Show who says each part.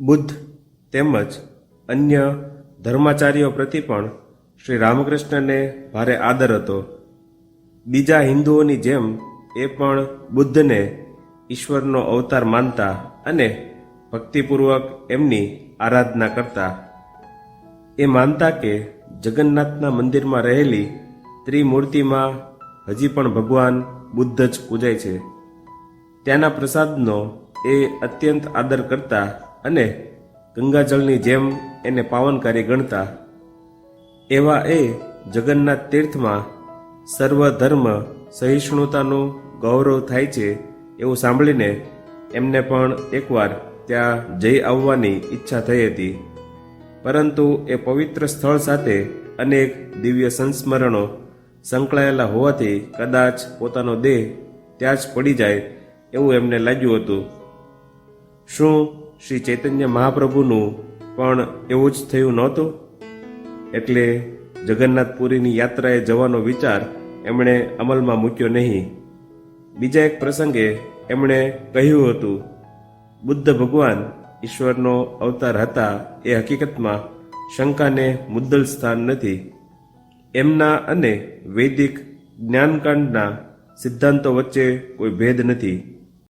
Speaker 1: બુદ્ધ તેમજ અન્ય ધર્માચાર્યો પ્રતિ પણ શ્રી રામકૃષ્ણને ભારે આદર હતો. બીજા હિન્દુઓની જેમ એ પણ બુદ્ધને ઈશ્વરનો અવતાર માનતા અને ભક્તિપૂર્વક એમની આરાધના કરતા. એ માનતા કે જગન્નાથના મંદિરમાં રહેલી ત્રિમૂર્તિમાં હજી પણ ભગવાન બુદ્ધ જ પૂજાય છે. ત્યાંના પ્રસાદનો એ અત્યંત આદર કરતા અને ગંગાજળની જેમ એને પાવનકારી ગણતા, એવા એ જગન્નાથ તીર્થમાં સર્વ ધર્મ સહિષ્ણુતાનું ગૌરવ થાય છે એવું સાંભળીને એમને પણ એકવાર ત્યાં જઈ આવવાની ઈચ્છા થઈ હતી. પરંતુ એ પવિત્ર સ્થળ સાથે અનેક દિવ્ય સંસ્મરણો સંકળાયેલા હોવાથી કદાચ પોતાનો દેહ ત્યાં જ પડી જાય એવું એમને લાગ્યું હતું. શું શ્રી ચૈતન્ય મહાપ્રભુનું પણ એવું જ થયું નહોતું. એટલે જગન્નાથપુરીની યાત્રાએ જવાનો વિચાર એમણે અમલમાં મૂક્યો નહીં. બીજા એક પ્રસંગે એમણે કહ્યું હતું, બુદ્ધ ભગવાન ઈશ્વરનો અવતાર હતા એ હકીકતમાં શંકાને મુદ્દલ સ્થાન નથી. એમના અને વૈદિક જ્ઞાનકાંડના સિદ્ધાંતો વચ્ચે કોઈ ભેદ નથી.